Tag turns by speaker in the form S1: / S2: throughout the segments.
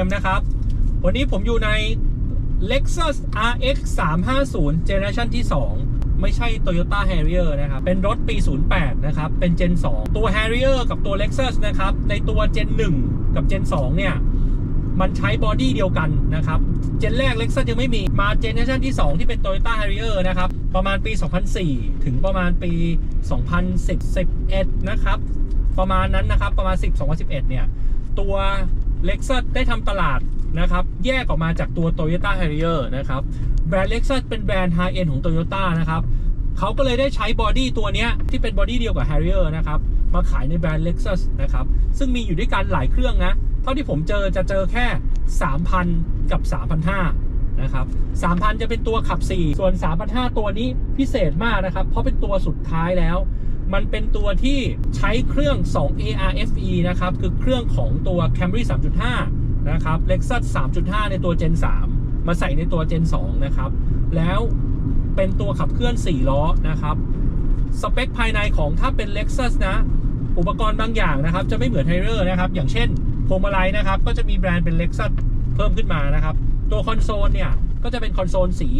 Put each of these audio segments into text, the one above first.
S1: นมนะครับ วันนี้ผมอยู่ใน Lexus RX 350 Generation ที่ 2 ไม่ใช่ Toyota Harrier นะครับ เป็นรถปี 08 นะครับ เป็น Gen 2 ตัว Harrier กับตัว Lexus นะครับ ในตัว Gen 1 กับ Gen 2 เนี่ย มันใช้บอดี้เดียวกันนะครับ เจนแรก Lexus ยังไม่มี มาเจเนอเรชันที่ 2 ที่เป็น Toyota Harrier นะครับ ประมาณปี 2004 ถึงประมาณปี 2011นะครับ ประมาณนั้นนะครับ ประมาณ 10 2011 เนี่ย ตัว Lexus ได้ทำตลาดนะครับ แยกออกมาจากตัว Toyota Harrier นะครับ แบรนด์ Lexus เป็นแบรนด์ High End ของ Toyota นะครับเขาก็เลยได้ใช้บอดี้ตัวนี้ที่เป็นบอดี้เดียวกับ Harrier นะครับ มาขายในแบรนด์ Lexus นะครับ ซึ่งมีอยู่ด้วยกันหลายเครื่องนะ เท่าที่ผมเจอจะเจอแค่ 3,000 กับ 3,500นะครับ 3,000 จะเป็นตัวขับ 4 ส่วน 3,500 ตัวนี้พิเศษมากนะครับ เพราะเป็นตัวสุดท้ายแล้ว มันเป็นตัวที่ใช้เครื่อง 2 ARFE นะครับ คือเครื่องของตัว Camry 3.5 นะครับ Lexus 3.5 ในตัว Gen 3 มาใส่ในตัว Gen 2 นะครับ แล้วเป็นตัวขับเคลื่อน 4 ล้อนะครับ สเปคภายในของถ้าเป็น Lexus นะ อุปกรณ์บางอย่างนะครับ จะไม่เหมือน h ฮ r อร์นะครับ อย่างเช่นพวงมาลัยนะครับ ก็จะมีแบรนด์เป็น Lexus เพิ่มขึ้นมานะครับ ตัวคอนโซลเนี่ย ก็จะเป็นคอนโซลสี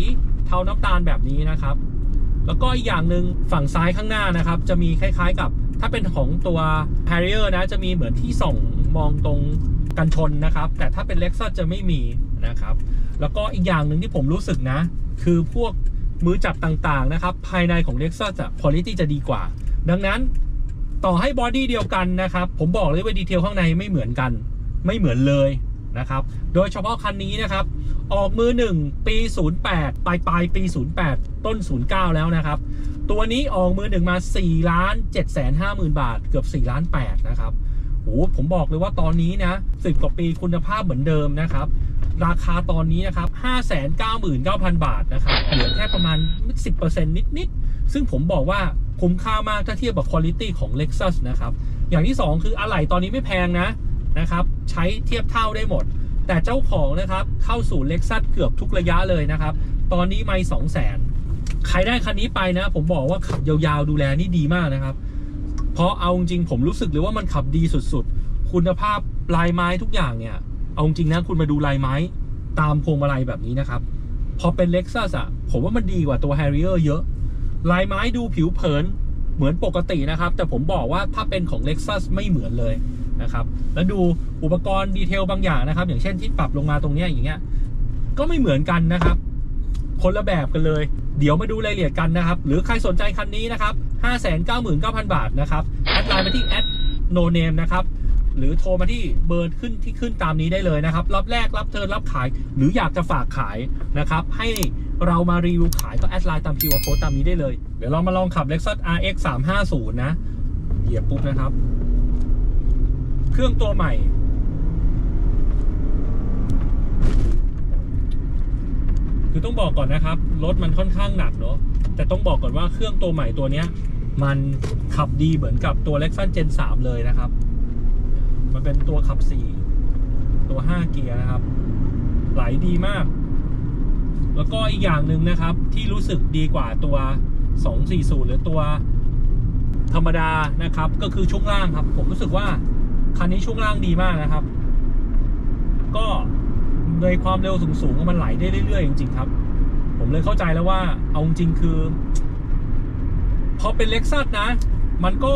S1: เทาน้ำตาลแบบนี้นะครับ แล้วก็อีกอย่างหนึ่งฝั่งซ้ายข้างหน้านะครับ จะมีคล้ายๆกับ ถ้าเป็นของตัว Harrier นะ จะมีเหมือนที่ส่องมองตรงกันชนนะครับ แต่ถ้าเป็น Lexus จะไม่มีนะครับ แล้วก็อีกอย่างหนึ่งที่ผมรู้สึกนะ คือพวกมือจับต่างๆนะครับ ภายในของ Lexus อะ quality จะดีกว่า ดังนั้นต่อให้บอดี้เดียวกันนะครับ ผมบอกเลยว่าดีเทลข้างในไม่เหมือนกัน ไม่เหมือนเลยนะครับ โดยเฉพาะคันนี้นะครับ ออกมือ 1 ปี 08 ปลายปลายปี 08 ต้น 09 แล้วนะครับ ตัวนี้ออกมือ 1 มา4ล้าน7แสน5หมื่นบาท เกือบ4ล้าน8นะครับโอ้ผมบอกเลยว่าตอนนี้นะ10กว่าปีคุณภาพเหมือนเดิมนะครับ ราคาตอนนี้นะครับ 599,000 บาทนะครับเหลือแค่ประมาณ 10%นิด ๆ ซึ่งผมบอกว่าคุ้มค่ามากถ้าเทียบกับคุณภาพของ Lexus นะครับ อย่างที่ 2 คืออะไหล่ตอนนี้ไม่แพงนะนะครับ ใช้เทียบเท่าได้หมด แต่เจ้าของนะครับเข้าสู่ Lexus เกือบทุกระยะเลยนะครับ ตอนนี้ไม่2 0 0 0 0 0ใครได้คันนี้ไปนะ ผมบอกว่าขับยาวๆดูแลนี่ดีมากนะครับ เพราะเอาจริงผมรู้สึกเลยว่ามันขับดีสุดๆ คุณภาพลายไม้ทุกอย่างเนี่ย เอาจริงนะคุณมาดูลายไม้ตามพวงมาลัยแบบนี้นะครับ พอเป็น Lexus อะผมว่ามันดีกว่าตัว Harrier เยอะ ลายไม้ดูผิวเผินเหมือนปกตินะครับ แต่ผมบอกว่าถ้าเป็นของ Lexus ไม่เหมือนเลย นะครับ แล้วดูอุปกรณ์ดีเทลบางอย่างนะครับ อย่างเช่นที่ปรับลงมาตรงนี้อย่างเงี้ย ก็ไม่เหมือนกันนะครับ คนละแบบกันเลย เดี๋ยวมาดูรายละเอียดกันนะครับ หรือใครสนใจคันนี้นะครับ 599,000 บาทนะครับ แอดไลน์มาที่แอด no name นะครับ หรือโทรมาที่เบอร์ขึ้นที่ขึ้นตามนี้ได้เลยนะครับ รับแรกรับเทิร์นรับขาย หรืออยากจะฝากขายนะครับ ให้เรามารีวิวขายก็แอดไลน์ตาม QR code ตามนี้ได้เลย เดี๋ยวเรามาลองขับ Lexus RX 350นะ เหยียบปุ๊บนะครับ เครื่องตัวใหม่ คือต้องบอกก่อนนะครับ รถมันค่อนข้างหนักเนาะแต่ต้องบอกก่อนว่าเครื่องตัวใหม่ตัวเนี้ย มันขับดีเหมือนกับตัว Lexus Gen 3 เลยนะครับ มันเป็นตัวขับ 4 ตัว 5 เกียร์นะครับ ไหลดีมาก แล้วก็อีกอย่างหนึ่งนะครับ ที่รู้สึกดีกว่าตัว 240 หรือตัวธรรมดานะครับ ก็คือช่วงล่างครับ ผมรู้สึกว่า คันนี้ช่วงล่างดีมากนะครับ ก็โดยความเร็วสูงๆมันไหลได้เรื่อยๆจริงๆครับ ผมเลยเข้าใจแล้วว่า เอาจริงๆคือ พอเป็นเล็กซัสนะ มันก็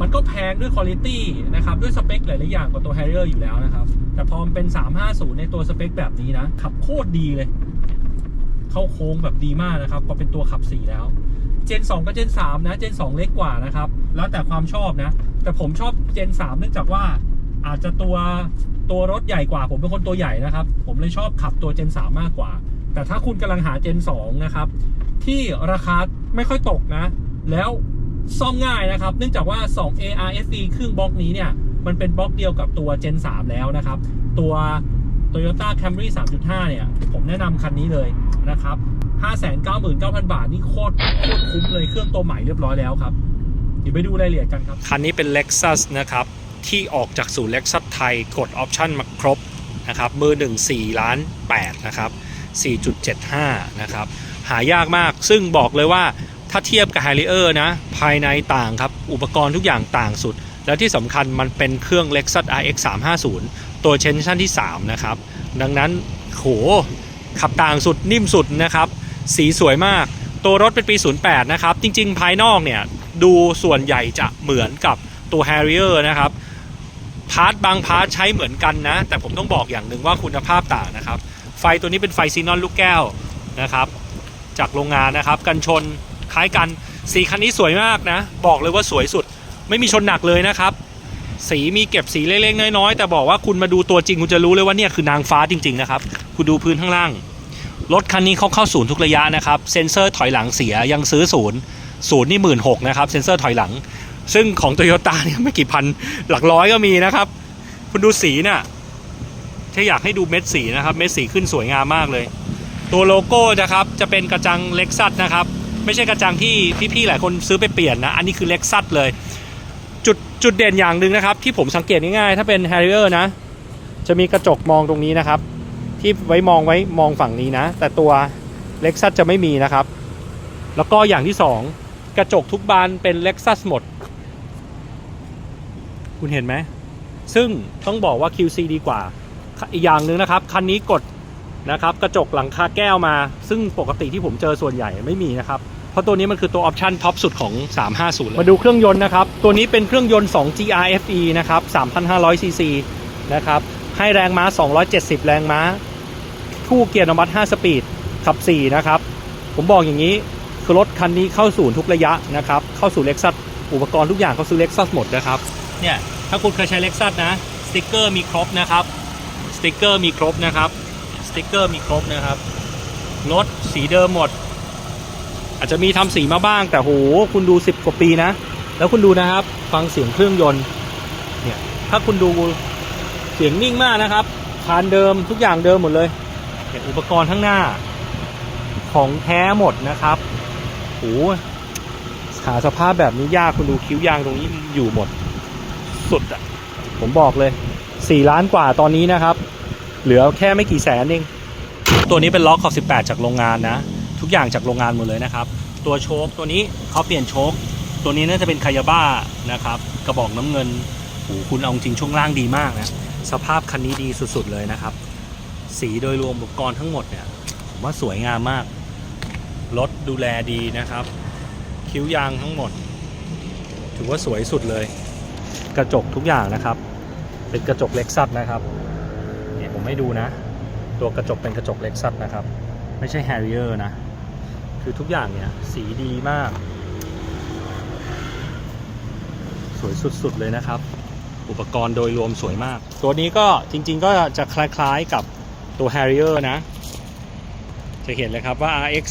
S1: มันก็แพงด้วยคุณภาพนะครับ ด้วยสเปคหลายๆอย่างกว่าตัว Harrier อยู่แล้วนะครับ แต่พอมันเป็น 350 ในตัวสเปคแบบนี้นะ ขับโคตรดีเลย เข้าโค้งแบบดีมากนะครับ พอเป็นตัวขับ 4 แล้ว เจน 2 กับเจน 3 นะ เจน 2 เล็กกว่านะครับ แล้วแต่ความชอบนะ แต่ผมชอบเจน 3 เนื่องจากว่าอาจจะตัวตัวรถใหญ่กว่า ผมเป็นคนตัวใหญ่นะครับ ผมเลยชอบขับตัวเจน 3 มากกว่า แต่ถ้าคุณกำลังหาเจน 2 นะครับ ที่ราคาไม่ค่อยตกนะ แล้วซ่อมง่ายนะครับ เนื่องจากว่า 2 ARFE เครื่องบล็อกนี้เนี่ยมันเป็นบล็อกเดียวกับตัว Gen 3 แล้วนะครับ ตัว Toyota Camry 3.5 เนี่ย ผมแนะนำคันนี้เลยนะครับ 599,000 บาท นี่โคตรโคตรคุ้มเลยเครื่องตัวใหม่เรียบร้อยแล้วครับ เดี๋ยวไปดูรายละเอียดกันครับ คันนี้เป็น Lexus นะครับ ที่ออกจากศูนย์ Lexus ไทย กดออปชั่นมาครบนะครับมือ1 4ล้าน8นะครับ 4.75 นะครับ หายากมากซึ่งบอกเลยว่าถ้าเทียบกับ Harrier นะ ภายในต่างครับ อุปกรณ์ทุกอย่างต่างสุด แล้วที่สำคัญมันเป็นเครื่อง Lexus RX 350ตัวเจนชั่นที่ 3 นะครับ ดังนั้นโหขับต่างสุดนิ่มสุดนะครับ สีสวยมาก ตัวรถเป็นปี 08 นะครับ จริง ๆ ภายนอกเนี่ย ดูส่วนใหญ่จะเหมือนกับตัว Harrier นะครับ พาร์ทบางพาร์ทใช้เหมือนกันนะ แต่ผมต้องบอกอย่างหนึ่งว่าคุณภาพต่างนะครับ ไฟตัวนี้เป็นไฟซีนอนลูกแก้วนะครับ จากโรงงานนะครับ กันชนคล้ายกัน สีคันนี้สวยมากนะ บอกเลยว่าสวยสุด ไม่มีชนหนักเลยนะครับ สีมีเก็บสีเล็กๆน้อยๆ แต่บอกว่าคุณมาดูตัวจริงคุณจะรู้เลยว่าเนี่ยคือนางฟ้าจริง ๆ นะครับ คุณดูพื้นข้างล่าง รถคันนี้เขาเข้าศูนย์ทุกระยะนะครับ เซ็นเซอร์ถอยหลังเสียยังซื้อศูนย์ศูนย์นี่หมื่นหกนะครับเซ็นเซอร์ถอยหลัง ซึ่งของโตโยต้าเนี่ยไม่กี่พันหลักร้อยก็มีนะครับ คุณดูสีเนี่ยถ้าอยากให้ดูเม็ดสีนะครับ เม็ดสีขึ้นสวยงามมากเลย ตัวโลโก้นะครับจะเป็นกระจังเล็กซัสนะครับ ไม่ใช่กระจังที่พี่ๆหลายคนซื้อไปเปลี่ยนนะ อันนี้คือเล็กซัสเลยจุดจุดเด่นอย่างหนึ่งนะครับ ที่ผมสังเกตง่ายๆถ้าเป็น Harrier นะ จะมีกระจกมองตรงนี้นะครับ ที่ไว้มองไว้มองฝั่งนี้นะ แต่ตัวเล็กซัสจะไม่มีนะครับ แล้วก็อย่างที่สองกระจกทุกบานเป็นเล็กซัสหมด คุณเห็นไหม ซึ่งต้องบอกว่า QC ดีกว่า อีกอย่างหนึ่งนะครับ คันนี้กดนะครับ กระจกหลังคาแก้วมา ซึ่งปกติที่ผมเจอส่วนใหญ่ไม่มีนะครับ เพราะตัวนี้มันคือตัวออปชั่นท็อปสุดของ 350เลยมาดูเครื่องยนต์นะครับ ตัวนี้เป็นเครื่องยนต์ 2 GRFE นะครับ 3,500 cc นะครับ ให้แรงม้า 270 แรงม้า คู่เกียร์อนุมัติ5สปีด ขับ 4 นะครับ ผมบอกอย่างนี้ คือรถคันนี้เข้าศูนย์ทุกระยะนะครับ เข้าสู่เล็กซัสอุปกรณ์ทุกอย่างเขาซื้อเล็กซัสหมดนะครับ เนี่ย ถ้าคุณเคยใช้เล็กซัสนะ สติกเกอร์มีครบนะครับ สติกเกอร์มีครบนะครับ สติกเกอร์มีครบนะครับ รถสีเดิมหมด อาจจะมีทำสีมาบ้างแต่โห คุณดู 10 กว่าปีนะ แล้วคุณดูนะครับ ฟังเสียงเครื่องยนต์ เนี่ย ถ้าคุณดู เสียงนิ่งมากนะครับคานเดิมทุกอย่างเดิมหมดเลยเนี่ยอุปกรณ์ข้างหน้า ของแท้หมดนะครับโหหาสภาพแบบนี้ยากคุณดูคิ้วยางตรงนี้อยู่หมด สุดอะ ผมบอกเลย4ล้านกว่าตอนนี้นะครับ เหลือแค่ไม่กี่แสนเองตัวนี้เป็นล็อกขอบ 18 จากโรงงานนะ ทุกอย่างจากโรงงานหมดเลยนะครับ ตัวโชคตัวนี้เขาเปลี่ยนโชคตัวนี้น่าจะเป็นคายาบ้านะครับ กระบอกน้ำเงินโอ้โหคุณเอาจริงช่วงล่างดีมากนะ สภาพคันนี้ดีสุดๆเลยนะครับ สีโดยรวมอุปกรณ์ทั้งหมดเนี่ยผมว่าสวยงามมาก รถดูแลดีนะครับ คิ้วยางทั้งหมด ถือว่าสวยสุดเลย กระจกทุกอย่างนะครับ เป็นกระจกเล็กซัสนะครับเนี่ยผมให้ดูนะ ตัวกระจกเป็นกระจกเล็กซัสนะครับ ไม่ใช่ Harrier นะ คือทุกอย่างเนี่ยสีดีมาก สวยสุดๆเลยนะครับ อุปกรณ์โดยรวมสวยมาก ตัวนี้ก็จริง ๆ ก็จะคล้ายๆกับตัว Harrier นะ จะเห็นเลยครับว่า RX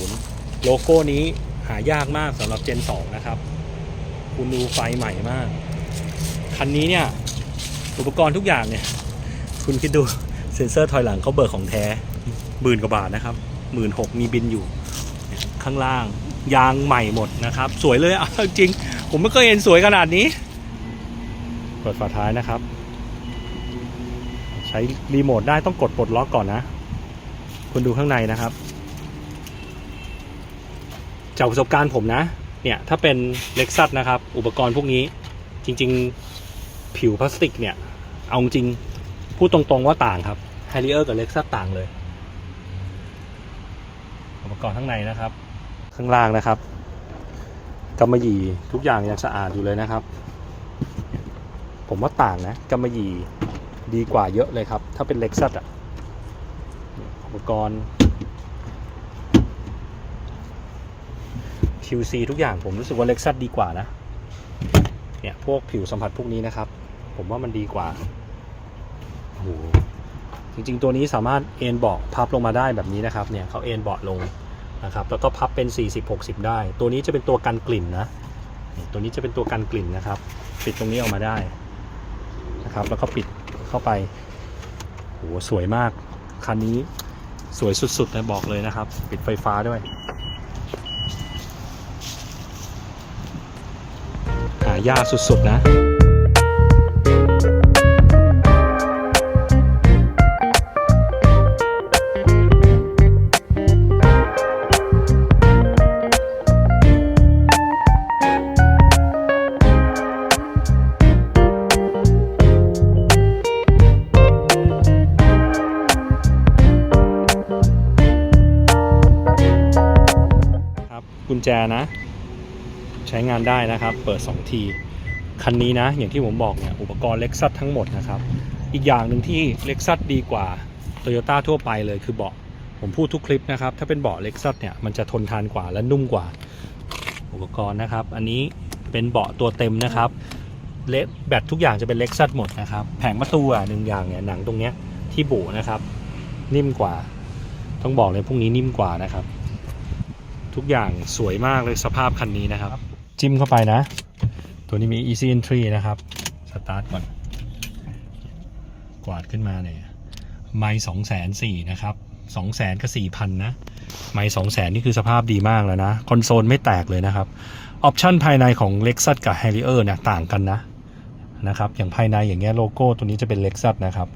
S1: 350โลโก้นี้หายากมากสำหรับ Gen 2 นะครับ คุณดูไฟใหม่มาก คันนี้เนี่ย อุปกรณ์ทุกอย่างเนี่ย คุณคิดดูเซ็นเซอร์ถอยหลังเขาเบิกของแท้หมื่นกว่าบาทนะครับหมื่นหกมีบินอยู่ ข้างล่างยางใหม่หมดนะครับ สวยเลยอะจริง ผมไม่เคยเห็นสวยขนาดนี้ เปิดฝาท้ายนะครับ ใช้รีโมทได้ต้องกดปลดล็อกก่อนนะ คุณดูข้างในนะครับ จากประสบการณ์ผมนะ เนี่ยถ้าเป็นเล็กซัสนะครับ อุปกรณ์พวกนี้จริง ๆ ผิวพลาสติกเนี่ย เอาจริง พูดตรงๆว่าต่างครับ h a r r i e r กับเล็กซัสต่างเลย อุปกรณ์ข้างในนะครับ ข้างล่างนะครับกำมะหยี่ทุกอย่างยังสะอาดอยู่เลยนะครับ ผมว่าต่างนะกำมะหยี่ดีกว่าเยอะเลยครับ ถ้าเป็นเล็กซัสอะอุปกรณ์ QC ทุกอย่างผมรู้สึกว่าเล็กซัสดีกว่านะ เนี่ย พวกผิวสัมผัสพวกนี้นะครับ ผมว่ามันดีกว่าโอ้โหจริงๆ ตัวนี้สามารถเอนเบาะพับลงมาได้แบบนี้นะครับ เนี่ยเขาเอนเบาะลงนะครับ แล้วก็พับเป็น 40-60 ได้ ตัวนี้จะเป็นตัวกันกลิ่นนะ ตัวนี้จะเป็นตัวกันกลิ่นนะครับ ปิดตรงนี้ออกมาได้ นะครับ แล้วก็ปิดเข้าไปโหสวยมาก คันนี้สวยสุดๆเลยบอกเลยนะครับ ปิดไฟฟ้าด้วยหายากสุดๆนะ จนะ ใช้งานได้นะครับ เปิด 2 ที คันนี้นะ อย่างที่ผมบอกเนี่ย อุปกรณ์เล็กซัสทั้งหมดนะครับ อีกอย่างหนึ่งที่เล็กซัสดีกว่าโตโยต้าทั่วไปเลยคือเบาะผมพูดทุกคลิปนะครับ ถ้าเป็นเบาะเล็กซัสเนี่ย มันจะทนทานกว่าและนุ่มกว่า อุปกรณ์นะครับ อันนี้เป็นเบาะตัวเต็มนะครับเลแบตทุกอย่างจะเป็นเล็กซัสหมดนะครับ แผงประตูอะหนึ่งอย่างเนี่ยหนังตรงเนี้ยที่บุนะครับ นิ่มกว่า ต้องบอกเลยพวกนี้นิ่มกว่านะครับ ทุกอย่างสวยมากเลยสภาพคันนี้นะครับ จิ้มเข้าไปนะ ตัวนี้มี easy entry นะครับ สตาร์ทก่อน กวาดขึ้นมาเนี่ยไม่สองแสนสี่นะครับสองแสนก็สี่พันนะไม่สองแสนนี่คือสภาพดีมากแล้วนะคอนโซลไม่แตกเลยนะครับออปชันภายในของ Lexus กับ Harrier เนี่ยต่างกันนะนะครับอย่างภายในอย่างเงี้ยโลโก้ตัวนี้จะเป็น Lexus นะครับ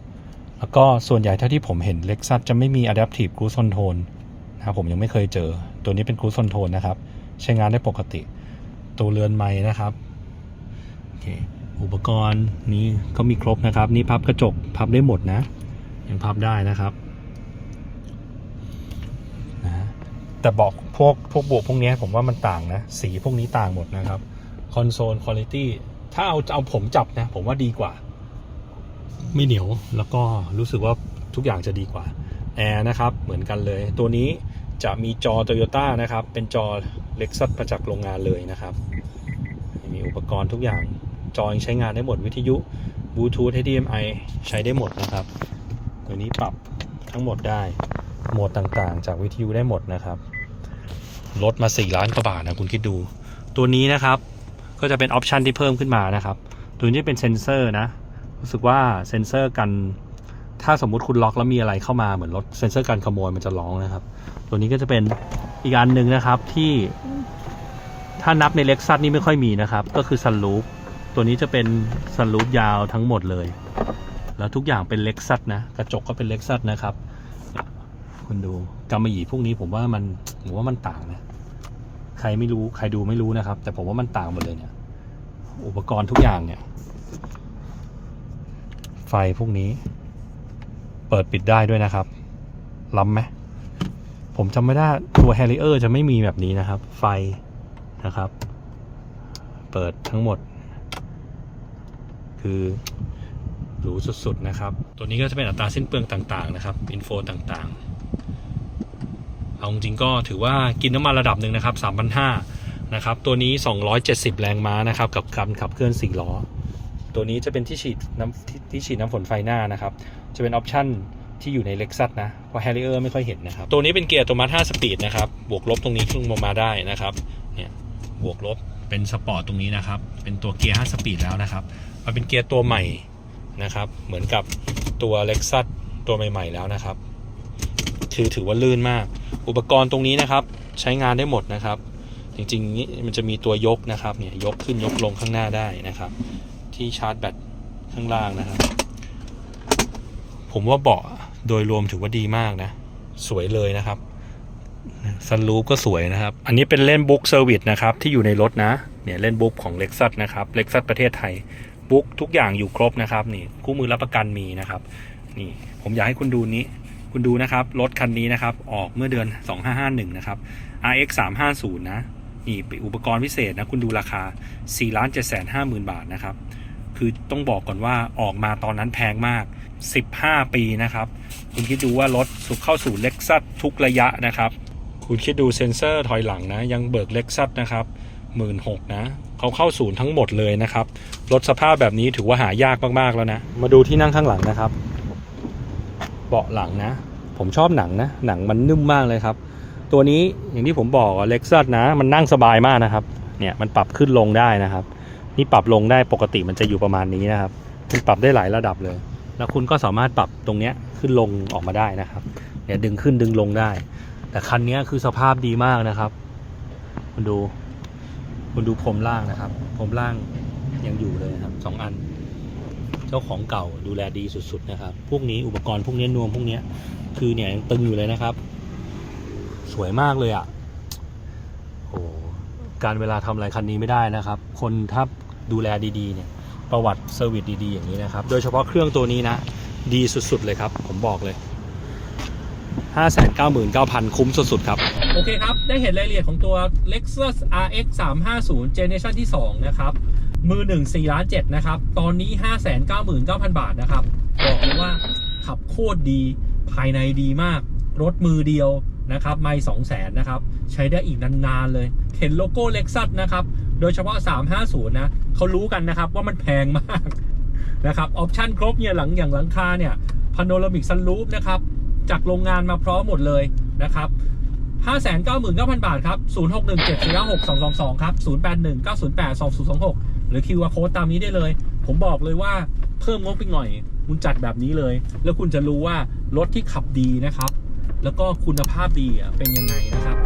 S1: แล้วก็ส่วนใหญ่เท่าที่ผมเห็น Lexus จะไม่มี Adaptive Cruise Control นะครับผมยังไม่เคยเจอ ตัวนี้เป็น Cruise Control นะครับ ใช้งานได้ปกติ ตัวเรือนไม้นะครับโอเคอุปกรณ์นี้ก็มีครบนะครับ นี่พับกระจกพับได้หมดนะ ยังพับได้นะครับนะแต่บอกพวกพวกบวกพวกนี้ผมว่ามันต่างนะ สีพวกนี้ต่างหมดนะครับคอนโซลคุณภาพถ้าเอาเอาผมจับนะ ผมว่าดีกว่า ไม่เหนียวแล้วก็รู้สึกว่าทุกอย่างจะดีกว่าแอร์นะครับ เหมือนกันเลยตัวนี้ จะมีจอ Toyota นะครับ เป็นจอ Lexus มาจากโรงงานเลยนะครับ มีอุปกรณ์ทุกอย่าง จอยังใช้งานได้หมดวิทยุบลูทูธ HDMI ใช้ได้หมดนะครับ ตัวนี้ปรับทั้งหมดได้ โหมดต่างๆ จากวิทยุได้หมดนะครับ ลดมา 4 ล้านกว่าบาทนะคุณคิดดู ตัวนี้นะครับ ก็จะเป็นออปชันที่เพิ่มขึ้นมานะครับ ตัวนี้เป็นเซนเซอร์นะ รู้สึกว่าเซนเซอร์กัน ถ้าสมมุติคุณล็อกแล้วมีอะไรเข้ามาเหมือนรถเซนเซอร์การขโมยมันจะร้องนะครับ ตัวนี้ก็จะเป็นอีกอันหนึ่งนะครับที่ถ้านับในเล็กซัสนี่ไม่ค่อยมีนะครับ ก็คือซันรูฟตัวนี้จะเป็นซันรูฟยาวทั้งหมดเลย แล้วทุกอย่างเป็นเล็กซัสนะ กระจกก็เป็นเล็กซัสนะครับ คุณดูกำมะหยี่พวกนี้ผมว่ามันผมว่ามันต่างนะ ใครไม่รู้ใครดูไม่รู้นะครับ แต่ผมว่ามันต่างหมดเลยเนี่ย อุปกรณ์ทุกอย่างเนี่ย ไฟพวกนี้ เปิดปิดได้ด้วยนะครับ ล้ำไหมผมจำไม่ได้ตัว Harrier จะไม่มีแบบนี้นะครับ ไฟนะครับ เปิดทั้งหมด คือหรูสุดๆนะครับ ตัวนี้ก็จะเป็นอัตราสิ้นเปลืองต่างๆนะครับอินโฟต่างๆ เอาจริงก็ถือว่ากินน้ำมันระดับหนึ่งนะครับ3,500นะครับ ตัวนี้ 270 แรงม้านะครับ กับการขับเคลื่อน4ล้อ ตัวนี้จะเป็นที่ฉีดน้ำที่ที่ฉีดน้ำฝนไฟหน้านะครับ จะเป็นออปชั่นที่อยู่ใน Lexus นะ เพราะ Harrier ไม่ค่อยเห็นนะครับ ตัวนี้เป็นเกียร์อัตโนมัติ5สปีดนะครับ บวกลบตรงนี้ขึ้นลงมาได้นะครับ เนี่ย บวกลบ เป็นสปอร์ตตรงนี้นะครับ เป็นตัวเกียร์5สปีดแล้วนะครับมาเป็นเกียร์ตัวใหม่นะครับ เหมือนกับตัว Lexus ตัวใหม่ ๆ แล้วนะครับ คือถือว่าลื่นมาก อุปกรณ์ตรงนี้นะครับ ใช้งานได้หมดนะครับ จริงๆนี่มันจะมีตัวยกนะครับ เนี่ย ยกขึ้นยกลงข้างหน้าได้นะครับ ที่ชาร์จแบตข้างล่างนะครับ ผมว่าเบาะโดยรวมถือว่าดีมากนะ สวยเลยนะครับซันรูปก็สวยนะครับ อันนี้เป็นเล่นบุ๊กเซอร์วิสนะครับ ที่อยู่ในรถนะ เนี่ยเล่นบุ๊กของ l e x u s นะครับ l e x u s ประเทศไทย บุ๊กทุกอย่างอยู่ครบนะครับ นี่คู่มือรับประกันมีนะครับ นี่ผมอยากให้คุณดูนี้ คุณดูนะครับ รถคันนี้นะครับ ออกเมื่อเดือน 2551 นะครับ RX 350นะ นี่เป็นอุปกรณ์พิเศษนะ คุณดูราคา 4 7 5 0 0 0 0 บาทนะครับ คือต้องบอกก่อนว่าออกมาตอนนั้นแพงมาก 15 ปีนะครับ คุณคิดดูว่ารถสุกเข้าสู่เล็กซัสทุกระยะนะครับ คุณคิดดูเซ็นเซอร์ถอยหลังนะ ยังเบิกเล็กซัสนะครับหมื่นหกนะเขาเข้าศูนย์ทั้งหมดเลยนะครับ รถสภาพแบบนี้ถือว่าหายากมากๆแล้วนะ มาดูที่นั่งข้างหลังนะครับ เบาะหลังนะ ผมชอบหนังนะ หนังมันนุ่มมากเลยครับ ตัวนี้อย่างที่ผมบอกเล็กซัสนะ มันนั่งสบายมากนะครับ เนี่ยมันปรับขึ้นลงได้นะครับ นี่ปรับลงได้ปกติมันจะอยู่ประมาณนี้นะครับมันปรับได้หลายระดับเลย แล้วคุณก็สามารถปรับตรงเนี้ยขึ้นลงออกมาได้นะครับเนี่ยดึงขึ้นดึงลงได้ แต่คันนี้คือสภาพดีมากนะครับ คุณดูคุณดูพรมล่างนะครับพรมล่างยังอยู่เลยครับสองอัน เจ้าของเก่าดูแลดีสุดๆนะครับ พวกนี้อุปกรณ์พวกนี้นวมพวกนี้คือเนี่ยยังตึงอยู่เลยนะครับ สวยมากเลยอะ่ะโอ้การเวลาทำอะไรคันนี้ไม่ได้นะครับ คนถ้า ดูแลดีๆเนี่ยประวัติเซอร์วิสดีๆอย่างนี้นะครับ โดยเฉพาะเครื่องตัวนี้นะ ดีสุดๆเลยครับ ผมบอกเลย 599,000 คุ้มสุดๆครับ โอเคครับ ได้เห็นรายละเอียดของตัว Lexus RX 350 Generation ที่ 2 นะครับ มือ 1 4ล้าน7นะครับ ตอนนี้ 599,000 บาทนะครับ บอกเลยว่าขับโคตรดี ภายในดีมาก รถมือเดียวนะครับ ไม่2แสนนะครับ ใช้ได้อีกนาน ๆ เลย เห็นโลโก้ Lexus นะครับ โดยเฉพาะ 350 นะเขารู้กันนะครับว่ามันแพงมากนะครับออปชั่นครบเนี่ยหลังอย่างหลังคาเนี่ยพาโนรามิกซันรูฟนะครับจากโรงงานมาพร้อมหมดเลยนะครับ599,000 บาทครับ 0617462222 ครับ 0819082026 หรือ QR code ตามนี้ได้เลย ผมบอกเลยว่าเพิ่มงบไปหน่อย คุณจัดแบบนี้เลย แล้วคุณจะรู้ว่ารถที่ขับดีนะครับ แล้วก็คุณภาพดีเป็นยังไงนะครับ